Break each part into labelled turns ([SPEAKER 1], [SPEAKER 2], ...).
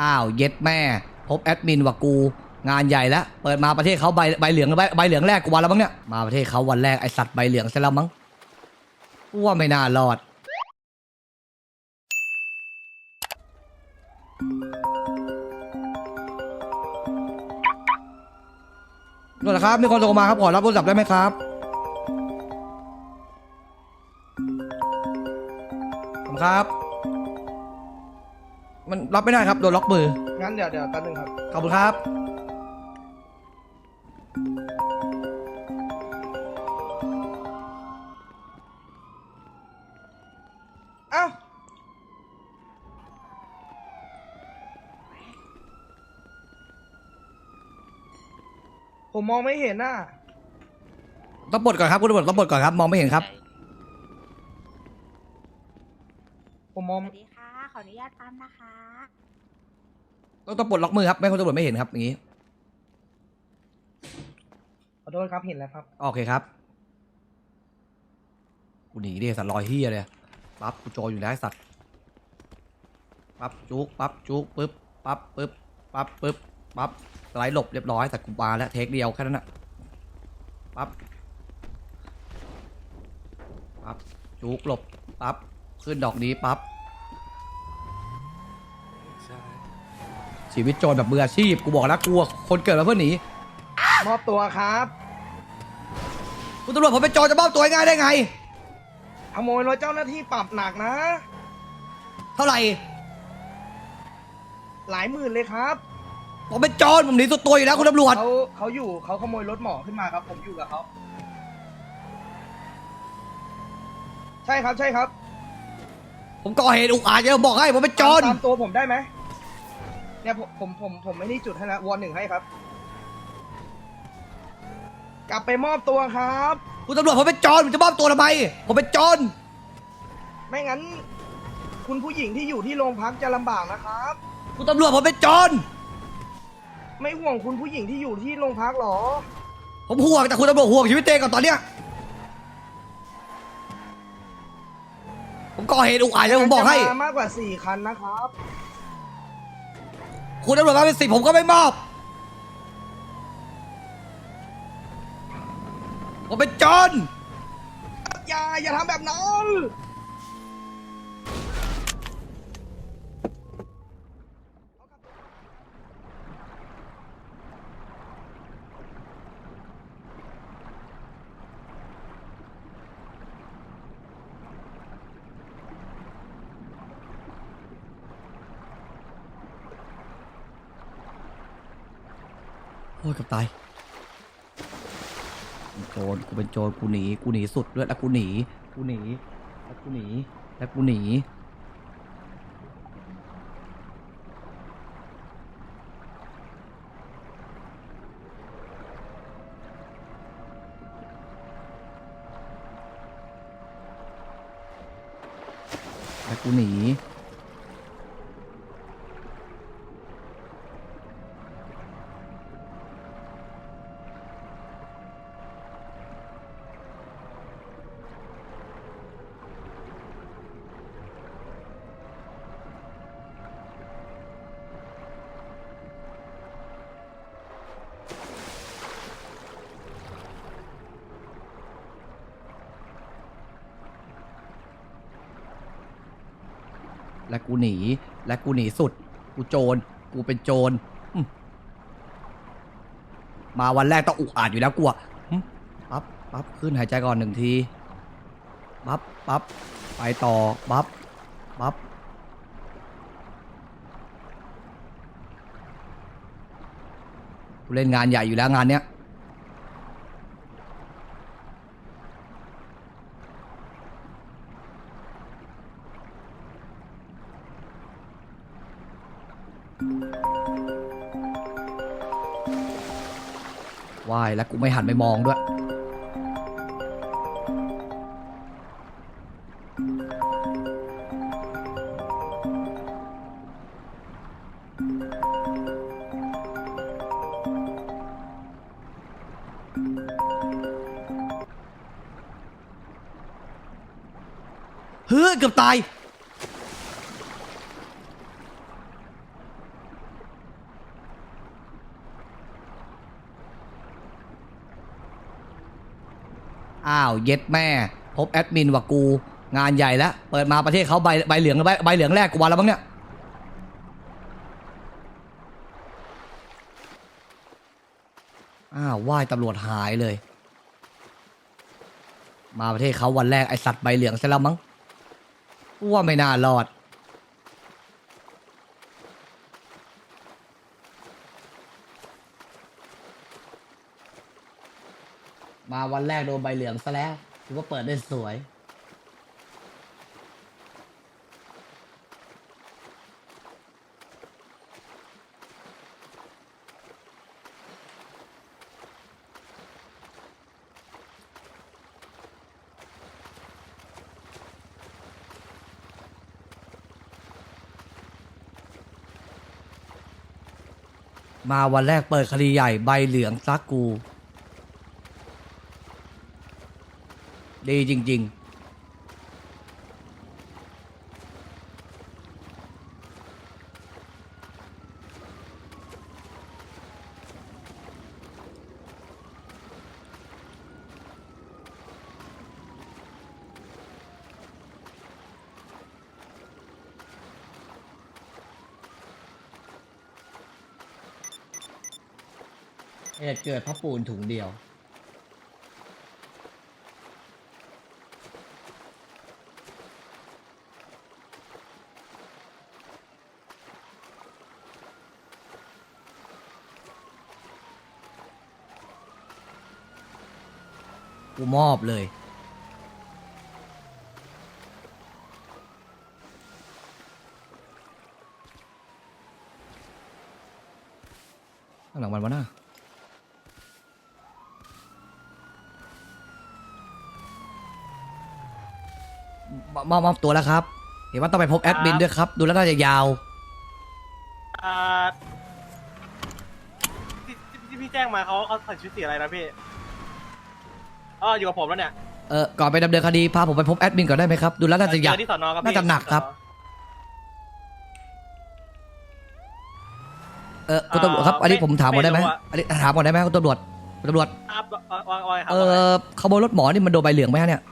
[SPEAKER 1] อ้าวเย็ดแม่ พบแอดมินว่ากู งานใหญ่แล้วเปิดมาประเทศเขาใบใบเหลืองใบใบเหลืองแรกกูวันแล้วมั้งเนี่ยมาประเทศเขาวันแรกไอสัตว์ใบเหลืองซะแล้วมั้งกูว่าไม่น่ารอดนู่นละครับมีคนโทรมาครับขอรับโทรศัพท์ได้ไหมครับผมครับ มันรับไม่ได้ครับ โดนล็อกมือ
[SPEAKER 2] งั้นเดี๋ยวเดี๋ยวแป๊บนึงครับ
[SPEAKER 1] ขอบคุณครับ
[SPEAKER 2] เอ้า ผมมองไม่เห็นน่ะ
[SPEAKER 1] ต้องปลดก่อนครับคุณตำรวจต้องปลดก่อนครับ มองไม่เห็นครับ
[SPEAKER 2] ผมมอง
[SPEAKER 3] สวัสดีค่ะข ออนุญาตปั๊มนะคะ
[SPEAKER 1] ต้องต้องปลดล็อกมือครับไม่งั้นคุณตำรวจไม่เห็นครับอย่างนี้
[SPEAKER 2] ขอโทษครับเห็นแล้วครับ
[SPEAKER 1] โอเคครับกูหนีดิสัตว์ลอยเฮียเลยปั๊บกูโจรอยู่แล้วไอ้สัตว์ปั๊บจุกปั๊บจุกปึ๊บปั๊บปึ๊บปั๊บปึ๊บปั๊บสไลด์หลบเรียบร้อยแต่กูปาแล้วเทคเดียวแค่นั้นนะปั๊บปั๊บจุกหลบปั๊บขึ้นดอกนี้ปั๊บ ชีวิตโจรแบบมืออาชีพ กูบอกแล้วกลัวคนเกิดมาเพื่อหนี
[SPEAKER 2] มอบตัวครับ
[SPEAKER 1] คุณตำรวจผมเป็นโจรจะมอบตัวง่ายได้ไง
[SPEAKER 2] ขโมยรถเจ้าหน้าที่ปรับหนักนะ
[SPEAKER 1] เท่าไหร่
[SPEAKER 2] หลายหมื่นเลยครับ
[SPEAKER 1] ผมเป็นโจรผมหนีสุดตัวอยู่แล้วคุณตำรวจ
[SPEAKER 2] เขาเขาอยู่เขาขโมยรถหมอขึ้นมาครับ ผมอยู่กับเขาใช่ครับใช่ครับ
[SPEAKER 1] ผมก่อเหตุอุกอาจจะบอกให้ผมเป็นโจร
[SPEAKER 2] ตามตัวผมได้ไหม เนี่ยผมผมผมผมไม่ได้จุดให้แล้ววอนหนึ่งให้ครับ กลับไปมอบตัวครับ
[SPEAKER 1] คุณตำรวจผมเป็นโจรผมจะมอบตัวทำไมผมเป็นโจร
[SPEAKER 2] ไม่งั้น คุณผู้หญิงที่อยู่ที่โรงพักจะลำบากนะครับ
[SPEAKER 1] คุณตำรวจผมเป็นโจร
[SPEAKER 2] ไม่ห่วงคุณผู้หญิงที่อยู่ที่โรงพักหรอ
[SPEAKER 1] ผมห่วงแต่คุณตำรวจห่วงชีวิตเตงก่อนตอนเนี้ยผมก่อเหตุอุกอาจจะผมบอกให้
[SPEAKER 2] จะมามากกว่าสี่คันนะครับ
[SPEAKER 1] คุณตำรวจมาเป็นสิบผมก็ไม่มอบ ผมเป็นโจร
[SPEAKER 2] อย่าอย่าทำแบบนั้น
[SPEAKER 1] กับตายโจรกูเป็นโจรกูหนีกูหนีสุดด้วยแล้วกูหนีกูหนีแล้วกูหนีแล้วกูหนีแล้วกูหนี และกูหนี และกูหนีสุด กูโจร กูเป็นโจร มาวันแรกต้องอุกอาจอยู่แล้วกูอะปั๊บปั๊บขึ้นหายใจก่อนหนึ่งที ปั๊บปั๊บไปต่อ ปั๊บปั๊บกูเล่นงานใหญ่อยู่แล้วงานเนี้ย แล้วกูไม่หันไปมองด้วย เฮ้ยเกือบตาย อ้าวเย็ดแม่ พบแอดมินว่ากู งานใหญ่แล้ว เปิดมาประเทศเขาใบใบเหลืองใบใบเหลืองแรกกูวันแล้วมั้งเนี่ยอ้าวว่ายตำรวจหายเลย มาประเทศเขาวันแรกไอสัตว์ใบเหลืองซะแล้วมั้งว่าไม่น่ารอด วันแรกโดนใบเหลืองซะแล้วถือว่าเปิดได้สวย มาวันแรกเปิดคดีใหญ่ใบเหลืองซักกู ดีจริง ๆเหตุเกิดพระปูนถุงเดียว กูมอบเลยข้างหลังมันวะน่ะมามอบมอบตัวแล้วครับ เห็นว่าต้องไปพบแอดมินด้วยครับ ดูแล้วน่าจะยาว
[SPEAKER 4] อ่าที่ที่ที่พี่แจ้งมาเขาเขาใส่ชุดสีอะไรนะพี่ อ๋ออยู่กับผมแล้วเนี่ย
[SPEAKER 1] เออก่อนไปดำเนินคดีพาผมไปพบแอดมินก่อนได้ไหมครับดูแล้วน่าจะยาว
[SPEAKER 4] เจอที่สอนอครับพี่
[SPEAKER 1] น่าจะหนักครับ เออคุณตำรวจครับอันนี้ผมถามก่อนได้ไหมอันนี้ถามก่อนได้ไหมคุณตำรวจคุณตำรวจ
[SPEAKER 4] ครับวางวางครับ
[SPEAKER 1] เออขโมยรถหมอนี่มันโดนใบเหลืองไหมฮะเนี่ย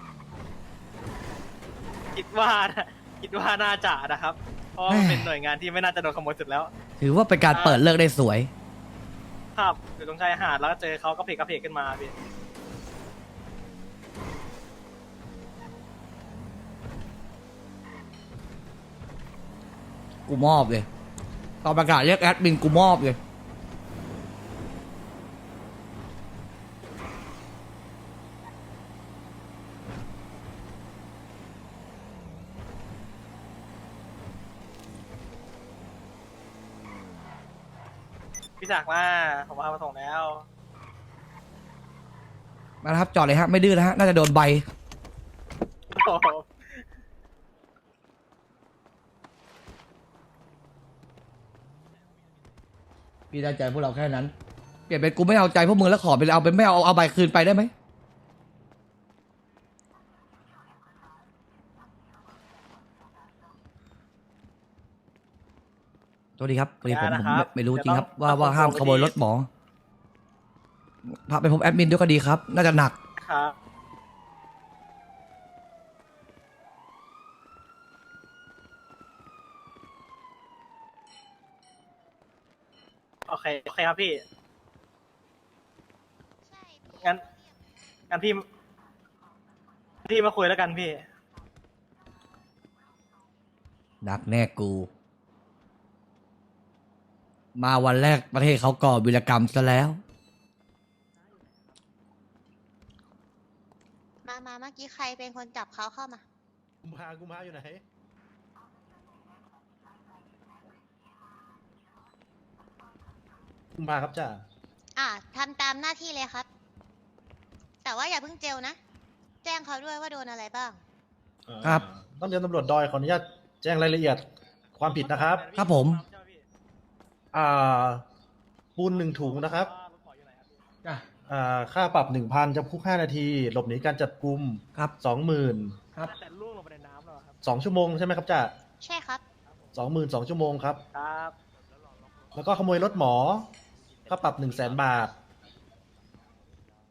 [SPEAKER 4] คิดว่านะคิดว่าน่าจะนะครับเพราะว่ามันเป็นหน่วยงานที่ไม่น่าจะโดนขโมยสุดแล้ว
[SPEAKER 1] ถือว่าเป็นการเปิดเลิกได้สวย
[SPEAKER 4] ครับอยู่ตรงชายหาดแล้วก็เจอเขาก็เพกกระเพกขึ้นมาพี่
[SPEAKER 1] กูมอบเลยตอนประกาศเรียกแอดมินกูมอบเลย
[SPEAKER 4] พี่ศักดิ์มาผมเอามาส่งแล้ว
[SPEAKER 1] มานะครับจอดเลยฮะไม่ดื้อนะฮะน่าจะโดนใบ
[SPEAKER 4] โอ้โห
[SPEAKER 1] พี่ได้ใจพวกเราแค่นั้น เปลี่ยนเป็นกูไม่เอาใจพวกมึงแล้วขอเป็นเอาเป็นไม่เอาเอาใบคืนไปได้ไหมสวัสดีครับพอดีผมผมไม่ไม่รู้จริงครับว่าว่าห้ามขโมยรถหมอพาไปพบแอดมินด้วยก็ดีครับ น่าจะหนัก
[SPEAKER 4] ครับ โอเคโอเคครับพี่ งั้น งั้นพี่ พี่มาคุยแล้วกันพี่
[SPEAKER 1] หนักแน่กู มาวันแรกประเทศเขาก่อวิรกรรมซะแล้ว
[SPEAKER 5] มามาเมื่อกี้ใครเป็นคนจับเขาเข้ามา
[SPEAKER 6] กุมภากุมภาอยู่ไหน กุมภาครับจ้า
[SPEAKER 5] อ่าทำตามหน้าที่เลยครับ แต่ว่าอย่าเพิ่งเจลนะ แจ้งเขาด้วยว่าโดนอะไรบ้าง
[SPEAKER 1] ครับ
[SPEAKER 6] ต้องเรียนตำรวจดอยขออนุญาตแจ้งรายละเอียดความผิดนะครับ
[SPEAKER 1] ครับผม
[SPEAKER 6] อ่าปูนหนึ่งถุงนะครับ
[SPEAKER 1] จ้ะ
[SPEAKER 6] อ่าค่าปรับหนึ่งพันจำคุกห้านาที หลบหนีการจับกุม
[SPEAKER 1] ครับ
[SPEAKER 6] สองหมื่น
[SPEAKER 1] ครับ
[SPEAKER 4] แต่ล่วงลงไปในน้ำแล้วครับ
[SPEAKER 6] สองชั่วโมงใช่ไหมครับจ้า
[SPEAKER 5] ใช่ครับ
[SPEAKER 6] สองหมื่นสองชั่วโมงครับ
[SPEAKER 4] ครับ
[SPEAKER 6] แล้วก็ขโมยรถหมอ ค่าปรับหนึ่งแสนบาท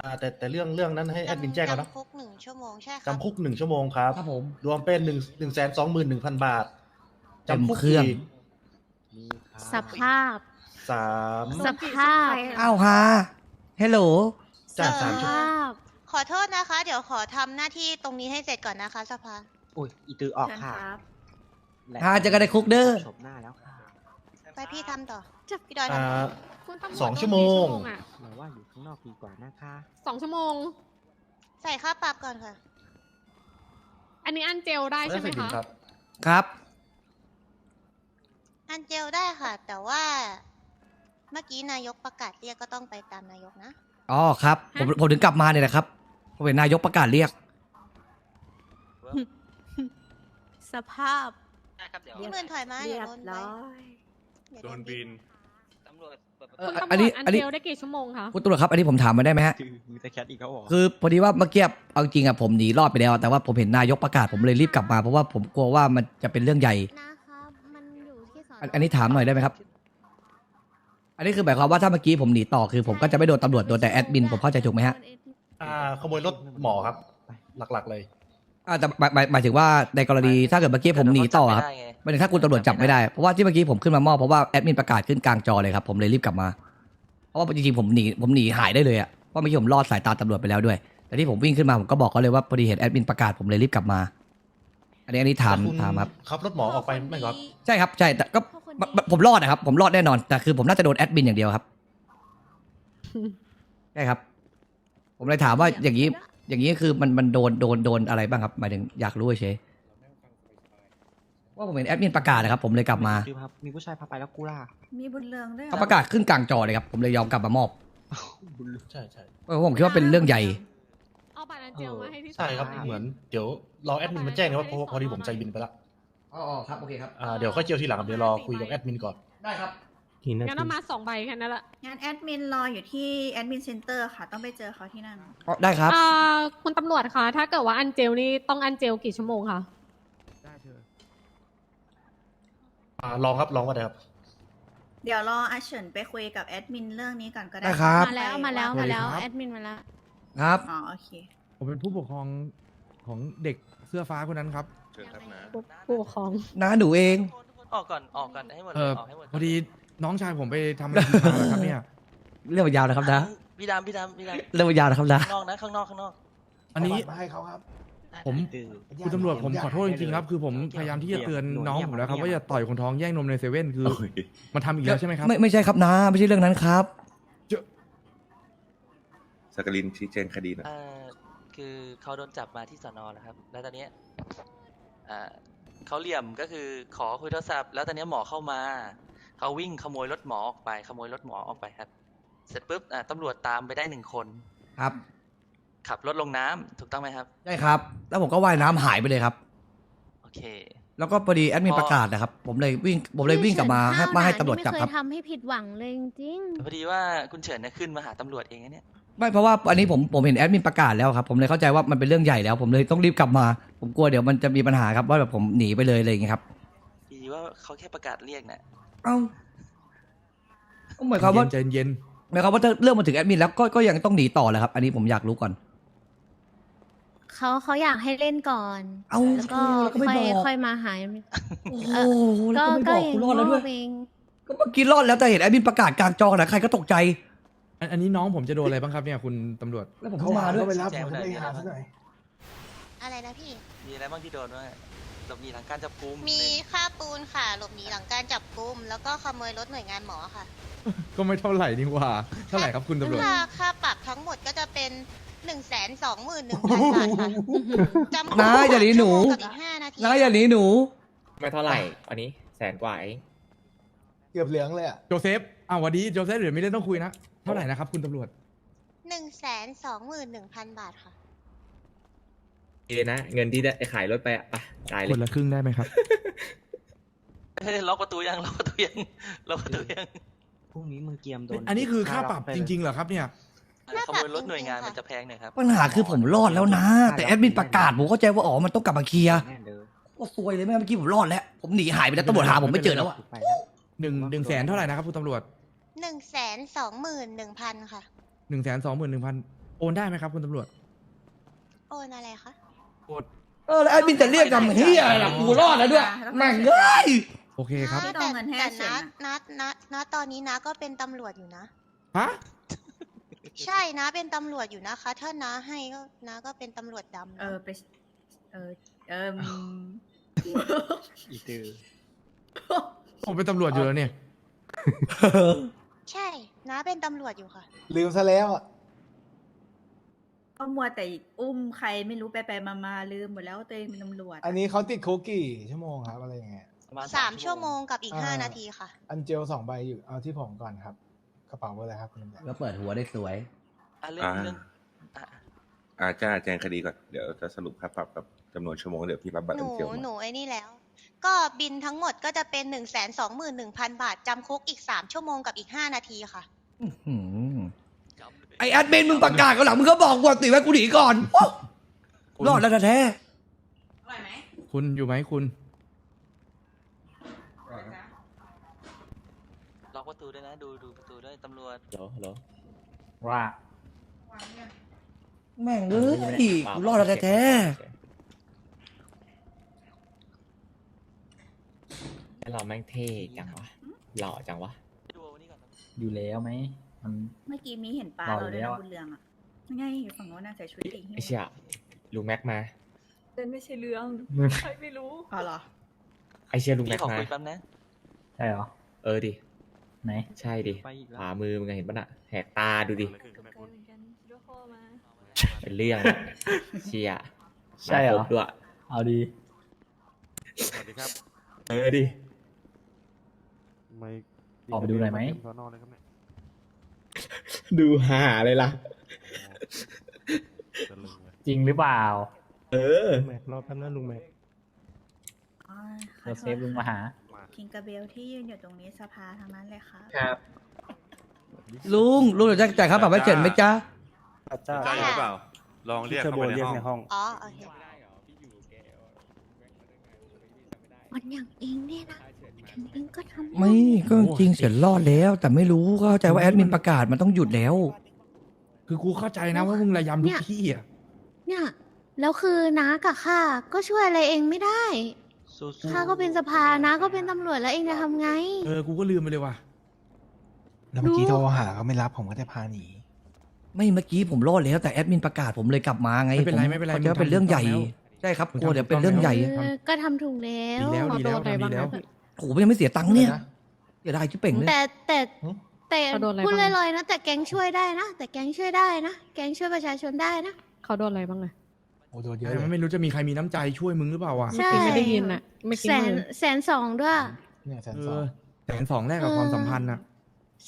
[SPEAKER 6] อ่าแต่แต่เรื่องเรื่องนั้นให้แอดมินแจ้งแล้วนะ
[SPEAKER 5] จำคุกหนึ่งชั่วโมงใช่ครับ
[SPEAKER 6] จำคุกหนึ่งชั่วโมงครับ
[SPEAKER 1] ครับผม
[SPEAKER 6] รวมเป็นหนึ่งหนึ่งแสนสองหมื่นหนึ่งพันบาท
[SPEAKER 1] เต็ม
[SPEAKER 6] จำคุก
[SPEAKER 1] เครื่อง
[SPEAKER 6] อีก
[SPEAKER 3] สภาพ
[SPEAKER 6] สาม
[SPEAKER 3] สภาพ
[SPEAKER 1] อ้าวฮะเฮลโหล
[SPEAKER 6] จ้า
[SPEAKER 5] เสิร์ฟ
[SPEAKER 6] สามชั่วโมง
[SPEAKER 3] ภาพ
[SPEAKER 5] ขอโทษนะคะ เดี๋ยวขอทำหน้าที่ตรงนี้ให้เสร็จก่อนนะคะสภา
[SPEAKER 7] อุ้ยอีตือออก
[SPEAKER 3] เชิญ
[SPEAKER 7] ค่ะ
[SPEAKER 3] ครับ
[SPEAKER 7] และ
[SPEAKER 1] ฮาเจะกันในคุกเด้อ
[SPEAKER 7] ชมหน้าแล้วค่ะ
[SPEAKER 5] ไปพี่ทำต่อ
[SPEAKER 3] จับ
[SPEAKER 5] พี่ดอย
[SPEAKER 6] อ่า
[SPEAKER 5] ทำต่อ
[SPEAKER 8] คุณตำรวจ
[SPEAKER 6] สองชั่วโมง
[SPEAKER 8] โดนกี่อะ
[SPEAKER 7] เราว่าอยู่ข้างนอกดีกว่านะคะ
[SPEAKER 8] สองชั่วโมง
[SPEAKER 5] ใส่ค่าปรับก่อนค่ะ
[SPEAKER 8] อันนี้อันเจลได้
[SPEAKER 6] แล้
[SPEAKER 8] ใช่
[SPEAKER 6] ว
[SPEAKER 8] ไหม
[SPEAKER 6] ใส่บิน
[SPEAKER 8] คะ
[SPEAKER 6] ครับ
[SPEAKER 1] ครับ
[SPEAKER 5] อันเจลได้ค่ะ แต่ว่า เมื่อกี้นายกประกาศเรียกก็ต้องไปตามนายกนะ
[SPEAKER 1] อ๋อครับ ผมผมถึงกลับมาเนี่ยนะครับผมเป็นนายกประกาศเรียก
[SPEAKER 3] สภาพ
[SPEAKER 5] พี่หมื่นถอยมา
[SPEAKER 3] เรี
[SPEAKER 5] เดี๋ย
[SPEAKER 3] ยวบ
[SPEAKER 5] โดนไป
[SPEAKER 3] ร้อย
[SPEAKER 5] เดี๋ยว
[SPEAKER 9] โดนบิน
[SPEAKER 1] เอ่อ
[SPEAKER 8] คุณ
[SPEAKER 1] อัน
[SPEAKER 8] ตำร
[SPEAKER 1] นี้
[SPEAKER 8] วจอัน
[SPEAKER 1] อัน
[SPEAKER 8] เจ
[SPEAKER 1] นี้
[SPEAKER 8] ลได้กี่ชั่วโมงคะ
[SPEAKER 1] คุณตำรวจครับ อันนี้ผมถามมาได้ไหมฮะ
[SPEAKER 7] มีแต่แคทอีกเขาบอก
[SPEAKER 1] คือพอดีว่าเมื่อกี้เอาจริงอะผมหนีรอดไปแล้ว แต่ว่าผมเห็นนายกประกาศผมเลยรีบกลับมาเพราะว่าผมกลัวว่ามันจะเป็นเรื่องใหญ่
[SPEAKER 3] นะครับมันอยู่ที่สอน
[SPEAKER 1] อันอันนี้ถามหน่อยได้ไหมครับ อันนี้คือหมายความว่าถ้าเมื่อกี้ผมหนีต่อคือ ผมก็จะไม่โดนตำรวจโดนแต่แอดมินผมเข้าใจถูกไหมฮะ
[SPEAKER 6] อ่าขโมยรถหมอครับ หลักๆเลย
[SPEAKER 1] อ่าแต่หมายหมายหมายถึงว่าในกรณีถ้าเกิดเมื่อกี้ผมหนีต่อครับ หมายถึงถ้าคุณตำรวจจับไม่ได้ เพราะว่าที่เมื่อกี้ผมขึ้นมามอบเพราะว่าแอดมินประกาศขึ้นกลางจอเลยครับ ผมเลยรีบกลับมา เพราะว่าจริงๆผมหนีผมหนีหายได้เลยอะเพราะเมื่อกี้ผมรอดสายตาตำรวจไปแล้วด้วย แต่ที่ผมวิ่งขึ้นมาผมก็บอกเขาเลยว่าพอดีเห็นแอดมินประกาศผมเลยรีบกลับมา อันนี้อันนี้ถาม
[SPEAKER 6] แล้วคุณ
[SPEAKER 1] ถามครับ
[SPEAKER 6] ขับรถหมอออกไปไหมครับ
[SPEAKER 1] ใช่ครับใช่แต่ก็ผมรอดนะครับ ผมรอดแน่นอนแต่คือผมน่าจะโดนแอดมินอย่างเดียวครับ ใช่ครับ ผมเลยถามว่าอย่างนี้ อย่างนี้คือมันมันโดนโดนโดนอะไรบ้างครับหมายถึงอยากรู้เฉยว่าผมเห็นแอดมินประกาศนะครับผมเลยกลับมา
[SPEAKER 7] ครับมีผู้ชายพาไปแล้วกูล่ะ
[SPEAKER 3] มีบุญเรืองด้วยหอ
[SPEAKER 1] เขาประกาศขึ้นกลางจอเลยครับผมเลยยอมกลับมามอบ
[SPEAKER 6] ใช่ใช่
[SPEAKER 1] เพราะผมคิดว่าเป็นเรื่องใหญ่
[SPEAKER 8] เอาบัตรอันเจลมาให้ที่
[SPEAKER 6] ใช่ครับ
[SPEAKER 8] สน
[SPEAKER 6] เหมือนเดี๋ยวรอแอดมินมาแจ้งนะว่าเพราะพอดีผมใจบินไปละ
[SPEAKER 1] อ๋อครับโอเคครับ
[SPEAKER 6] อ่าเดี๋ยวค่อยเจียวทีหลังเดี๋ยวรอคุยกับแอดมินก่อน
[SPEAKER 1] ได้ครับ
[SPEAKER 7] ทีนา
[SPEAKER 8] งั้น
[SPEAKER 7] ที
[SPEAKER 8] เอามาสองใบแค่นั้นแหละ
[SPEAKER 10] งานแอดมินรออยู่ที่แอดมินเซ็นเตอร์ค่ะ ต้องไปเจอเขาที่นั่น
[SPEAKER 1] อ๋อได้ครับ
[SPEAKER 8] อ่าคุณตำรวจคะถ้าเกิดว่าอันเจลนี่ต้องอันเจลกี่ชั่วโมงคะ
[SPEAKER 6] อ่าลองครับลองก็ได้ครับ
[SPEAKER 10] เดี๋ยวรออาเฉินไปคุยกับแอดมินเรื่องนี้ก่อนก็ได้
[SPEAKER 1] ได้ครับ
[SPEAKER 3] มาแล้วมาแล้วมาแล้ว
[SPEAKER 9] สวัสดีครับ
[SPEAKER 3] แอดมินมาแล้ว
[SPEAKER 1] ครับ
[SPEAKER 10] อ๋อโอเค
[SPEAKER 9] ผมเป็นผู้ปกครองของเด็กเสื้อฟ้าคนนั้นครับ
[SPEAKER 8] ผู้ปกครอง
[SPEAKER 1] น้าหนูเอง
[SPEAKER 11] ออกก่อนออกก่อนให้หมด
[SPEAKER 9] เอ
[SPEAKER 11] เลย
[SPEAKER 9] อ
[SPEAKER 11] ออกให้หมด
[SPEAKER 9] พอดี น้องชายผมไปทำอะไรผิดมาเหรอครับเนี่ย
[SPEAKER 1] เรื่องมันยาวนะครับนะ
[SPEAKER 11] พี่ดำพี่ดำพี่ดำ
[SPEAKER 1] เรื่องมันยาวนะครับนะ
[SPEAKER 11] ข้างนอกนะข้างนอกข้างนอก
[SPEAKER 9] อันนี้
[SPEAKER 7] มาให้เขาครับ
[SPEAKER 9] ผม
[SPEAKER 7] ตือ
[SPEAKER 9] คุณตำรวจผมขอโทษจริงๆครับ คือผมพยายามที่จะเตือนน้องผมแล้วครับว่าอย่าต่อยคนท้องแย่งนมในเซเว่นคือ มันทำอีกแล้วใช่ไหมครับ
[SPEAKER 1] ไม่ไม่ใช่ครับนะ ไม่ใช่เรื่องนั้นครับ
[SPEAKER 12] สกลินชี้แจงคดีหนะ
[SPEAKER 11] เอ่อคือเขาโดนจับมาที่สอนอแล้วครับ แล้วตอนเนี้ยอ่าเขาเหลี่ยมก็คือขอคุยโทรศัพท์ แล้วตอนเนี้ยหมอเข้ามา เขาวิ่งขโมยรถหมอออกไป ขโมยรถหมอออกไปครับ เสร็จปุ๊บอ่าตำรวจตามไปได้หนึ่งคน
[SPEAKER 1] ครับ
[SPEAKER 11] ขับรถลงน้ำถูกต้องไหมครับ
[SPEAKER 1] ใช่ครับ แล้วผมก็ว่ายน้ำหายไปเลยครับ
[SPEAKER 11] โอเค
[SPEAKER 1] แล้วก็พอดีแอดมิน
[SPEAKER 11] พอ
[SPEAKER 1] ประกาศนะครับ ผมเลยวิ่งผมเลยวิ่งกลับมาให้มาให้ตำรวจจับครับ
[SPEAKER 3] ไม่เคยทำให้ผิดหวังเลยจริง
[SPEAKER 11] พอดีว่าคุณเฉินเนี่ยขึ้นมาหาตำรวจเองนะเนี่ย
[SPEAKER 1] ไม่เพราะว่าอันนี้ผมผมเห็นแอดมินประกาศแล้วครับ ผมเลยเข้าใจว่ามันเป็นเรื่องใหญ่แล้ว ผมเลยต้องรีบกลับมา ผมกลัวเดี๋ยวมันจะมีปัญหาครับว่าแบบผมหนีไปเลยอะไรอย่างเงี้ยครับ
[SPEAKER 11] ดีว่าเขาแค่ประกาศเรียกน่ะ
[SPEAKER 1] เอ้าก็หมายความว่า
[SPEAKER 9] ใจเย็น
[SPEAKER 1] หมายความว่าถ้าเรื่องมาถึงแอดมินแล้วก็ก็ยังต้องหนีต่อแหละครับ อันนี้ผมอยากรู้ก่อน
[SPEAKER 3] ๆเขาเขาอยากให้เล่นก่อน
[SPEAKER 1] เอ้า
[SPEAKER 3] แล้วก็
[SPEAKER 1] แล้วก็ไม่
[SPEAKER 3] ค่อย
[SPEAKER 1] บอก
[SPEAKER 3] ค่อยมาหาย
[SPEAKER 1] โอ้โห
[SPEAKER 3] เอ
[SPEAKER 1] แล้ว
[SPEAKER 3] ก็
[SPEAKER 1] ก็ไม่บอกกูรอด
[SPEAKER 3] ก็
[SPEAKER 1] แล้วด้วย
[SPEAKER 3] เอง
[SPEAKER 1] ก็เมื่อกี้รอดแล้วแต่เห็นแอดมินประกาศกลางจอนะใครก็ตกใจ
[SPEAKER 9] ๆอันอันนี้น้องผมจะโดนอะไรบ้างครับเนี่ยคุณตำรวจ
[SPEAKER 1] แล้วผมเข้ามาด้วย
[SPEAKER 7] ไปรับ
[SPEAKER 11] แจ้ง
[SPEAKER 7] ผม
[SPEAKER 11] หน่อย
[SPEAKER 7] ไปหาซะหน่อย
[SPEAKER 5] อะไรนะพี่
[SPEAKER 11] มีอะไรบ้างที่โดนว่าง หลบหนีหลังการจับกุม
[SPEAKER 5] มีค่าปูนค่ะ หลบหนีหลังการจับกุม แล้วก็ขโมยรถหน่วยงานหมอค่ะ
[SPEAKER 9] ก็ไม่เท่าไหร่นี่หว่า เท่าไหร่ครับคุณตำรวจ
[SPEAKER 5] ค่าค่าปรับทั้งหมดก็จะเป็นหนึ่งแสนสองหมื่นหนึ่งพันบาทค่ะจำคุก
[SPEAKER 1] น้าอย่าหนีหนู
[SPEAKER 5] กับอีกห้านาที
[SPEAKER 1] นะอย่าหนีหนู
[SPEAKER 7] ไม่เท่าไหร่ อันนี้แสนกว่าเอง
[SPEAKER 6] เกือบเหลืองเลยอะ
[SPEAKER 9] โจเซฟอ้าวสวันดีโจเซฟเดี๋ยวไม่ได้ต้องคุยนะ เท่าไหร่นะครับคุณตำรวจ
[SPEAKER 5] หนึ่งแสนสองหมื่นหนึ่งพันบาทค่ะ
[SPEAKER 7] เอนะ เงินที่ได้ขายรถไปอะไปจ่ายเล
[SPEAKER 9] ค
[SPEAKER 7] ย
[SPEAKER 9] นละครึ่งได้ไหมครับ
[SPEAKER 11] เฮ้ยล็อกประตูยังล็อกประตูยังล็อกประตูยัง
[SPEAKER 7] พรุ่งนี้มือเกียมโดน
[SPEAKER 9] อันนี้คือค่าปรับจริงๆเหรอครับเนี่ย
[SPEAKER 5] ค่า
[SPEAKER 11] ข
[SPEAKER 5] ปรับ
[SPEAKER 11] โมยรถหน่วยงาน
[SPEAKER 5] จริงๆค่ะ
[SPEAKER 11] มันจะแพงหน่อยครับ
[SPEAKER 1] ปัญหาคือผมรอดแล้วนะ แต่แอดมินประกาศผมเข้าใจว่าอ๋อมันต้องกลับมาเคลียร์
[SPEAKER 7] แน่เลย
[SPEAKER 1] ก็ซวยเลยแม่เมื่อกี้ผมรอดแล้ว ผมหนีหายไปแล้วตำรวจหาผมไม่เจอแล้วอะ
[SPEAKER 7] ไปแล้ว
[SPEAKER 9] หนึ่งหนึ่งแสนเท่าไหร่นะครับคุณตำรวจ
[SPEAKER 5] หนึ่งแสนสองหมื่นหนึ่งพันค่ะ
[SPEAKER 9] หนึ่งแสนสองหมื่นหนึ่งพันโอนได้ไหมครับคุณตำรวจ
[SPEAKER 5] โอนอะไรคะ
[SPEAKER 9] โอน
[SPEAKER 1] เออแล้วแอดมินจะเรียกทำเฮียอะไรล่ะกูรอดแล้วด้วยแม่งเอ้ย
[SPEAKER 9] โอเคครับ
[SPEAKER 5] น้า
[SPEAKER 10] ไม่ต้องเงินให้
[SPEAKER 5] แต่
[SPEAKER 10] เฉิน
[SPEAKER 5] นะ
[SPEAKER 10] อะ
[SPEAKER 5] นะนะนะตอนนี้นะก็เป็นตำรวจอยู่นะ
[SPEAKER 9] ฮะ
[SPEAKER 5] ใช่นะเป็นตำรวจอยู่นะคะ ถ้าน้าให้ก็น้าก็เป็นตำรวจดำนะ
[SPEAKER 10] เออไปเออเออ
[SPEAKER 13] อีตือ
[SPEAKER 9] ผมเป็นตำรวจอยู่แล้วเนี่ย
[SPEAKER 5] ใช่ น้าเป็นตำรวจอยู่ค่ะ
[SPEAKER 14] ลืมซะแล้วอะ
[SPEAKER 10] ก็มัวแต่อุ้มใครไม่รู้ไปไปมามาลืมหมดแล้วว่าตัวเองเป็นตำรวจ
[SPEAKER 14] อันนี้เขาติดคุกกี่ชั่วโมงครับอะไรอย่างเงี้ย
[SPEAKER 11] ประมาณ
[SPEAKER 5] สามชั่วโมงกับอีกห้า
[SPEAKER 14] อ่า
[SPEAKER 5] นาทีค่ะ
[SPEAKER 14] อันเจลสองใบอยู่เอาที่ผมก่อนครับ กระเป๋าเบอร์อะไรครับคุณตำรวจ
[SPEAKER 1] ก็เปิดหัวได้สวย
[SPEAKER 11] อะเรื่อง
[SPEAKER 12] อ่า
[SPEAKER 11] เรื่องอะ
[SPEAKER 12] อาจ้าแจ้งคดีก่อนเดี๋ยวจะสรุปค่าปรับกับจำนวนชั่วโมงเดี๋ยวพี่รับบัตร
[SPEAKER 5] ห
[SPEAKER 12] อั
[SPEAKER 5] นู
[SPEAKER 12] นเจลมา
[SPEAKER 5] หนูไอ้นี่แล้ว ก็บินทั้งหมดก็จะเป็นหนึ่งแสนสองหมื่นหนึ่งพันบาทจำคุกอีกสามชั่วโมงกับอีกห้านาทีค่ะ
[SPEAKER 1] อื้อหือ ไอแอดมินมึงประกาศกันหลังมึงก็บอกกดติไว้กูหนีก่อนโอ๊ะรอดแล้วแท้
[SPEAKER 9] คุณอยู่ไหมคุณ
[SPEAKER 11] ล็อกประตูด้วยนะ ดูดูประตูด้วยตำรวจ
[SPEAKER 7] เหรอเหรอ
[SPEAKER 6] ว่า
[SPEAKER 1] ๆแม่งเอ้ยกูรอดแล้วแท้
[SPEAKER 7] แล้วเราแม่งเท่จังวะหล่อจังวะ
[SPEAKER 11] ดูวันนี้ก่อนนะ
[SPEAKER 6] อยู่แล้วไหม มัน
[SPEAKER 10] เมื่อกี้มีเห็นปลา
[SPEAKER 6] เรา
[SPEAKER 10] เราด้วย
[SPEAKER 6] แล้ว
[SPEAKER 10] นะ
[SPEAKER 6] อะ
[SPEAKER 10] บุญเรืองอะไงอยู่ฝั่งโน้นน่าใส่ชุดตีหิ้
[SPEAKER 7] ไอเชี่ยลุงแม็กมา
[SPEAKER 3] เป็นไม่ใช่เรื่องใครไม่รู้
[SPEAKER 10] อ๋อเหรอ
[SPEAKER 7] ไอเชี่ยลุง
[SPEAKER 11] พี่
[SPEAKER 7] แม็ก
[SPEAKER 11] ขอ
[SPEAKER 7] มา
[SPEAKER 11] คุยแป๊บนะ
[SPEAKER 6] ใช่เหรอ
[SPEAKER 7] เออดิ
[SPEAKER 6] ไหน
[SPEAKER 7] ใช่ดิ
[SPEAKER 13] ไปอีกแล้ว
[SPEAKER 7] ขวามือมึงอะเห็นปะน่ะแหกตาดูดิ
[SPEAKER 3] เหมือนกันด้วยข้อมา
[SPEAKER 7] เป็นเรื่องอะเชี่ย
[SPEAKER 6] ใช่เหรอ
[SPEAKER 7] มาคบด้วย
[SPEAKER 6] เอาดี
[SPEAKER 15] สวัสดีครับ
[SPEAKER 7] เออดิ
[SPEAKER 15] ไม่
[SPEAKER 6] ออกไปดูหน่อยไหม
[SPEAKER 7] ดูหาเลยล่ะ
[SPEAKER 15] ตะลึงเลย
[SPEAKER 6] จริงหรือเปล่า
[SPEAKER 7] เออ
[SPEAKER 15] แม็กรอแป๊บนึงลุงแม็ก
[SPEAKER 10] อ๋อขอ
[SPEAKER 6] เรา
[SPEAKER 10] โท
[SPEAKER 6] เซ
[SPEAKER 10] ษ
[SPEAKER 6] ฟลุงมาหา
[SPEAKER 15] มา
[SPEAKER 10] คิงกาเบลที่ยืนอยู่ตรงนี้สภาทั้งนั้นเลยค่ะ
[SPEAKER 6] ครับ
[SPEAKER 1] ลุงลุงเดี๋ยวจะจ่ายค่าปรับให้เฉินไหมจ๊ะ
[SPEAKER 15] จ้าหรือเปล่า ลองเรียกเข้าไปในห้อง
[SPEAKER 5] อ๋อ โอเค
[SPEAKER 3] มันอย่างเองเนี่ยนะ ถึงเองก็ทำ
[SPEAKER 1] ไม่ก็จริงเฉินรอดแล้ว แต่ไม่รู้ก็เข้าใจว่าแอดมินประกาศมันต้องหยุดแล้ว
[SPEAKER 9] คือกูเข้าใจนะว่ามึงระยำทุกที่อะ
[SPEAKER 3] เนี่ย แล้วคือน้ากับข้าก็ช่วยอะไรเองไม่ได้
[SPEAKER 11] สู้
[SPEAKER 3] ข้าก็เป็นสภาน้าก็เป็นตำรวจแล้วเองจะทำไง
[SPEAKER 9] เออกูก็ลืมไปเลยว่ะ
[SPEAKER 14] แล้วเมื่อกี้โทรหาเขาไม่รับผมก็จะพาหนี
[SPEAKER 1] ไม่เมื่อกี้ผมรอดแล้วแต่แอดมินประกาศผมเลยกลับมาไง
[SPEAKER 9] ไม่เป็นไร
[SPEAKER 1] ผ
[SPEAKER 9] ไม่เป็นไร
[SPEAKER 1] เข้าใจว่าเป็นเรื่องใหญ่
[SPEAKER 9] มึงทำถูกต้องแล้ว
[SPEAKER 1] ใช่ครับ
[SPEAKER 9] มึง
[SPEAKER 1] กลัว
[SPEAKER 9] ทำ
[SPEAKER 1] เดี๋ยวเป็นเรื่องใหญ่
[SPEAKER 3] เออก็ทำถูกแล้ว
[SPEAKER 9] ดีแล้วดีแล้ว
[SPEAKER 8] เขาโดนอะไร
[SPEAKER 9] ทำดี
[SPEAKER 8] บ้าง
[SPEAKER 9] แล้ว
[SPEAKER 8] นะ
[SPEAKER 1] โอ้โหยังไม่เสียตังค์เนี่ย
[SPEAKER 14] อะไรนะ
[SPEAKER 1] เสียดายชิบเป่งเลย
[SPEAKER 3] แต่แต่
[SPEAKER 14] หึ
[SPEAKER 3] แต่
[SPEAKER 8] เขาโดนอะไร
[SPEAKER 3] พูด
[SPEAKER 8] บ้าง
[SPEAKER 3] ลอยๆนะแต่แก๊งช่วยได้นะแต่แก๊งช่วยได้นะแก๊งช่วยประชาชนได้นะ
[SPEAKER 8] เขาโดนอะไรบ้างอะ
[SPEAKER 14] โอ้โดนเยอะ
[SPEAKER 9] เออมันไม่รู้จะมีใครมีน้ำใจช่วยมึงหรือเปล่าวะ
[SPEAKER 3] ใช่
[SPEAKER 8] ไม่ได้ยินอะไม่คิด
[SPEAKER 3] แสน
[SPEAKER 8] เลย
[SPEAKER 3] แสนสองด้วย
[SPEAKER 14] เนี่ยแสน
[SPEAKER 9] เอ
[SPEAKER 14] สอง
[SPEAKER 9] อแสนสองแรกกับความสัมพันธ์อะ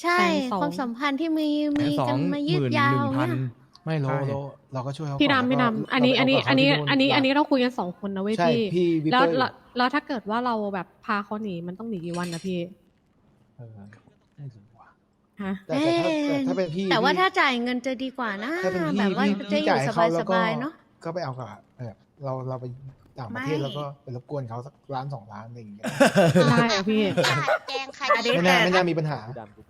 [SPEAKER 3] ใช่
[SPEAKER 8] แสนสอง
[SPEAKER 3] ความสัมพันธ์ที่มี
[SPEAKER 9] แส
[SPEAKER 3] มี
[SPEAKER 9] นสอ
[SPEAKER 3] กั
[SPEAKER 9] ง
[SPEAKER 3] นมา
[SPEAKER 9] ห
[SPEAKER 3] ยืด
[SPEAKER 9] มื่น
[SPEAKER 3] ยา
[SPEAKER 9] ห
[SPEAKER 3] ว
[SPEAKER 9] นึ่งพัน
[SPEAKER 3] เนี่ย
[SPEAKER 14] ไม่โล
[SPEAKER 9] ใช่
[SPEAKER 14] โลเราก็ช่วยเขา
[SPEAKER 8] พี่
[SPEAKER 14] ก่อ
[SPEAKER 8] ดำพี่
[SPEAKER 14] แล้วก็
[SPEAKER 8] ดำอันนี้
[SPEAKER 14] เรา
[SPEAKER 8] อันนี้
[SPEAKER 14] ไป
[SPEAKER 8] อันนี้
[SPEAKER 14] เาเขาที่
[SPEAKER 8] อันนี้
[SPEAKER 14] ดีกว่า
[SPEAKER 8] อันนี้เราคุยกันสองคนนะเว้ย
[SPEAKER 14] ใช่
[SPEAKER 8] พี่
[SPEAKER 14] พี่วิ
[SPEAKER 8] แล้ว
[SPEAKER 14] เตอร์
[SPEAKER 8] แล้วแล้วถ้าเกิดว่าเราแบบพาเขาหนีมันต้องหนีกี่วันนะพี่
[SPEAKER 14] เออไม่รู้ว่ะ
[SPEAKER 8] ฮะ
[SPEAKER 14] แต่แต่ถ้าแต่ถ้าเป็นพี่
[SPEAKER 3] แต่ว่า
[SPEAKER 14] พี่
[SPEAKER 3] ถ้าจ่ายเงินจะดีกว่านะ
[SPEAKER 14] ถ้าเป็นพี่
[SPEAKER 3] แบบว่า
[SPEAKER 14] พี่
[SPEAKER 3] จะ
[SPEAKER 14] พี่
[SPEAKER 3] อยู่
[SPEAKER 14] จ่าย
[SPEAKER 3] ส
[SPEAKER 14] เขา
[SPEAKER 3] บาย
[SPEAKER 14] แล้
[SPEAKER 3] ส
[SPEAKER 14] วก็
[SPEAKER 3] บายเนาะ
[SPEAKER 14] ก็ไปเอากับแบบเราเราไป ต่างประเทศ
[SPEAKER 10] ไม่
[SPEAKER 14] แล้วก็ไปรบกวนเขาสักล้านสองล้านอะไรอย่างเงี้ย
[SPEAKER 8] ได้อะพี่
[SPEAKER 5] ญาติแจ้งค
[SPEAKER 10] อันนี้
[SPEAKER 5] ดี
[SPEAKER 14] ไม่น่าไม่น่ามีปัญหา